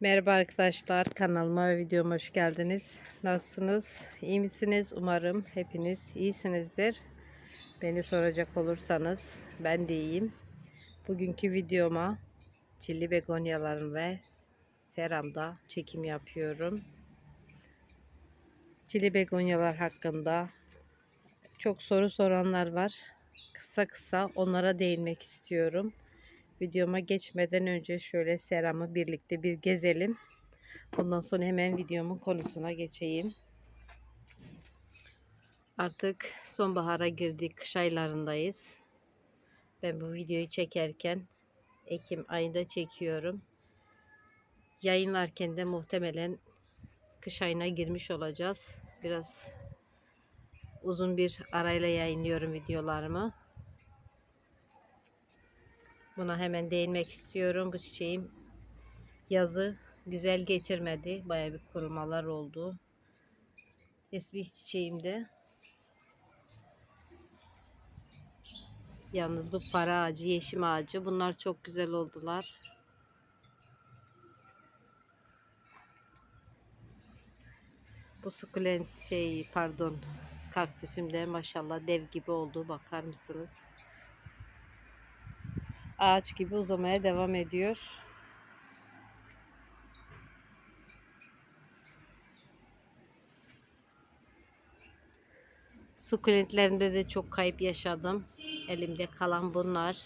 Merhaba arkadaşlar kanalıma ve videoma hoş geldiniz. Nasılsınız? İyi misiniz? Umarım hepiniz iyisinizdir. Beni soracak olursanız ben de iyiyim. Bugünkü videoma çilli begonyalarım ve seramda çekim yapıyorum. Çilli begonyalar hakkında çok soru soranlar var. Kısa kısa onlara değinmek istiyorum. Videoma geçmeden önce şöyle seramı birlikte bir gezelim. Ondan sonra hemen videomun konusuna geçeyim. Artık sonbahara girdik, kış aylarındayız. Ben bu videoyu çekerken Ekim ayında çekiyorum. Yayınlarken de muhtemelen kış ayına girmiş olacağız. Biraz uzun bir arayla yayınlıyorum videolarımı. Buna hemen değinmek istiyorum. Bu çiçeğim yazı güzel geçirmedi. Baya bir kurumalar oldu. Tesbih çiçeğimde. Yalnız bu para ağacı, yeşim ağacı bunlar çok güzel oldular. Bu sukulent şey pardon kaktüsümde maşallah dev gibi oldu bakar mısınız? Ağaç gibi uzamaya devam ediyor. Sukulentlerimde de çok kayıp yaşadım. Elimde kalan bunlar.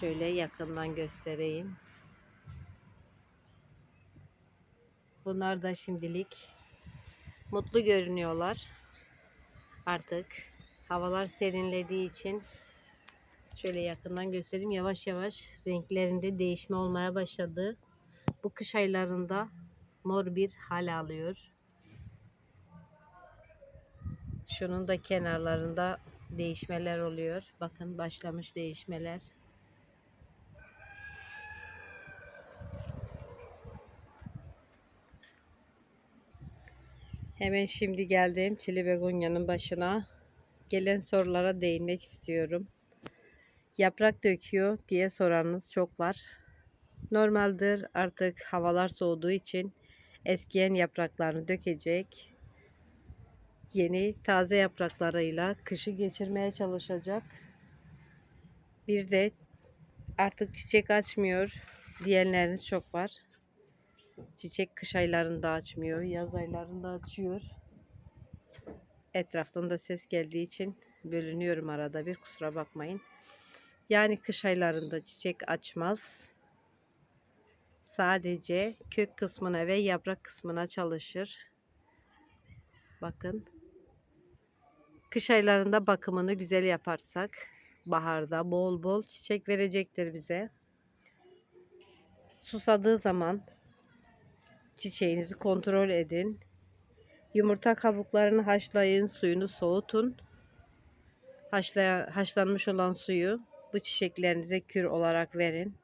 Şöyle yakından göstereyim. Bunlar da şimdilik mutlu görünüyorlar. Artık Havalar serinlediği için şöyle yakından göstereyim. Yavaş yavaş renklerinde değişme olmaya başladı. Bu kış aylarında mor bir hal alıyor. Şunun da kenarlarında değişmeler oluyor. Bakın başlamış değişmeler. Hemen şimdi geldim çili begonya'nın başına gelen sorulara değinmek istiyorum. Yaprak döküyor diye soranınız çok var. Normaldir artık havalar soğuduğu için eskiyen yapraklarını dökecek. Yeni taze yapraklarıyla kışı geçirmeye çalışacak. Bir de artık çiçek açmıyor diyenleriniz çok var. Çiçek kış aylarında açmıyor, yaz aylarında açıyor. Etraftan da ses geldiği için bölünüyorum arada bir kusura bakmayın. Yani kış aylarında çiçek açmaz. Sadece kök kısmına ve yaprak kısmına çalışır. Bakın. Kış aylarında bakımını güzel yaparsak baharda bol bol çiçek verecektir bize. Susadığı zaman çiçeğinizi kontrol edin. Yumurta kabuklarını haşlayın, suyunu soğutun. Haşlaya, haşlanmış olan suyu bu çiçeklerinize kür olarak verin.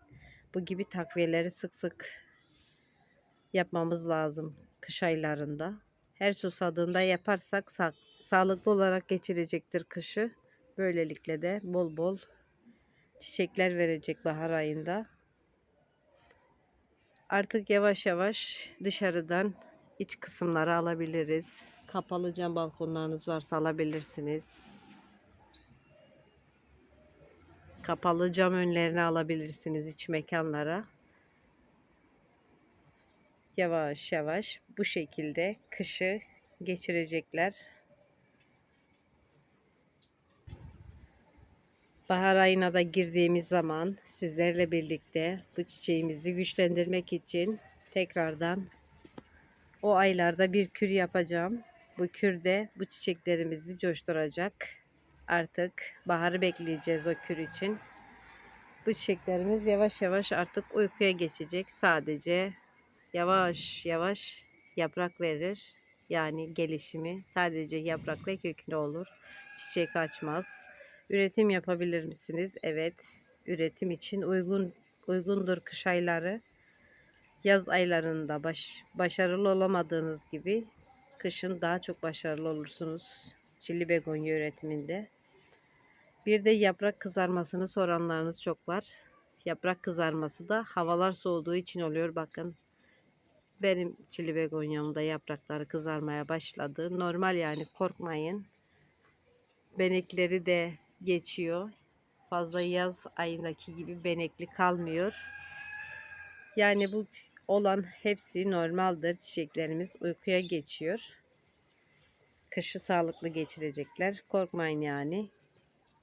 Bu gibi takviyeleri sık sık yapmamız lazım kış aylarında. Her susadığında yaparsak sa sağlıklı olarak geçirecektir kışı. Böylelikle de bol bol çiçekler verecek bahar ayında. Artık yavaş yavaş dışarıdan iç kısımları alabiliriz. Kapalı cam balkonlarınız varsa alabilirsiniz. Kapalı cam önlerini alabilirsiniz iç mekanlara. Yavaş yavaş bu şekilde kışı geçirecekler. Bahar ayına da girdiğimiz zaman sizlerle birlikte bu çiçeğimizi güçlendirmek için tekrardan o aylarda bir kür yapacağım. Bu kür de bu çiçeklerimizi coşturacak. Artık baharı bekleyeceğiz o kür için. Bu çiçeklerimiz yavaş yavaş artık uykuya geçecek. Sadece yavaş yavaş yaprak verir. Yani gelişimi sadece yaprak ve köküne olur. Çiçek açmaz. Üretim yapabilir misiniz? Evet. Üretim için uygun uygundur kış ayları yaz aylarında baş, başarılı olamadığınız gibi kışın daha çok başarılı olursunuz. Çilli begonya üretiminde. Bir de yaprak kızarmasını soranlarınız çok var. Yaprak kızarması da havalar soğuduğu için oluyor. Bakın benim çili begonyamda yaprakları kızarmaya başladı. Normal yani korkmayın. Benekleri de geçiyor. Fazla yaz ayındaki gibi benekli kalmıyor. Yani bu olan hepsi normaldir. Çiçeklerimiz uykuya geçiyor. Kışı sağlıklı geçirecekler. Korkmayın yani.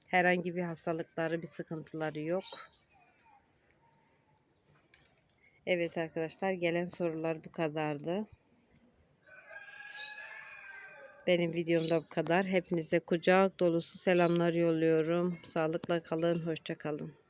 Herhangi bir hastalıkları, bir sıkıntıları yok. Evet arkadaşlar gelen sorular bu kadardı. Benim videomda bu kadar. Hepinize kucak dolusu selamlar yolluyorum. Sağlıkla kalın, hoşça kalın.